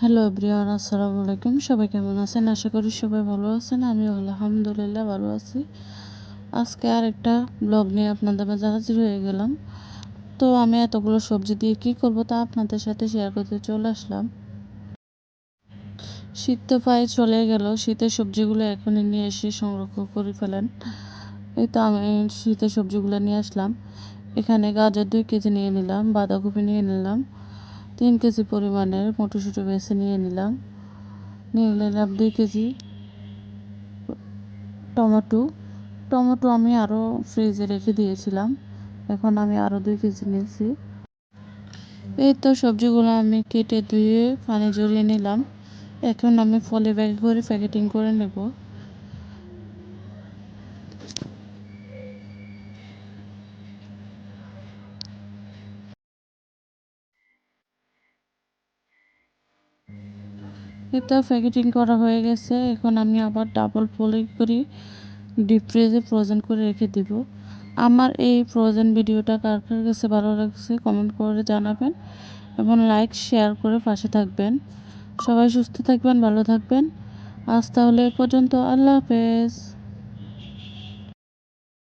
Hello everyone আসসালামু আলাইকুম সবাই কেমন আছেন? আশা করি সবাই ভালো আছেন। আমি আলহামদুলিল্লাহ ভালো আছি। আজকে আর একটা ব্লগ নিয়ে আপনাদের মাঝে হাজির হয়ে গেলাম। তো আমি এতগুলো সবজি দিয়ে কি করব তা আপনাদের সাথে শেয়ার করতে চলে আসলাম। শীত তো প্রায় চলে গেল। শীতের সবজিগুলো এখনই নিয়ে এসে সংরক্ষণ করে ফেলেন। এই তো আমি শীতের সবজিগুলো নিয়ে আসলাম। এখানে গাজর দুই কেজি নিয়ে নিলাম, বাঁধাকপি নিয়ে নিলাম তিন কেজি পরিমাণের মটরশুঁটি বেছে নিয়ে নিলাম। নিয়ে নিলাম দুই কেজি টমেটো। টমেটো আমি আরও ফ্রিজে রেখে দিয়েছিলাম। এখন আমি আরও দুই কেজি নিয়েছি। এই তো সবজিগুলো আমি কেটে ধুয়ে পানি জড়িয়ে নিলাম। এখন আমি ফলে ব্যাগ করে প্যাকেটিং করে নেব। এটা প্যাকেটিং করা হয়ে গেছে। এখন আমি আবার ডাবল ফোল্ডিং করি ডিপ ফ্রিজে ফ্রোজেন করে রেখে দিব। আমার এই ফ্রোজেন ভিডিওটা কার কার কাছে ভালো লাগছে কমেন্ট করে জানাবেন এবং লাইক শেয়ার করে পাশে থাকবেন। সবাই সুস্থ থাকবেন, ভালো থাকবেন। আজ তাহলে এ পর্যন্ত আল্লাহ হাফেজ।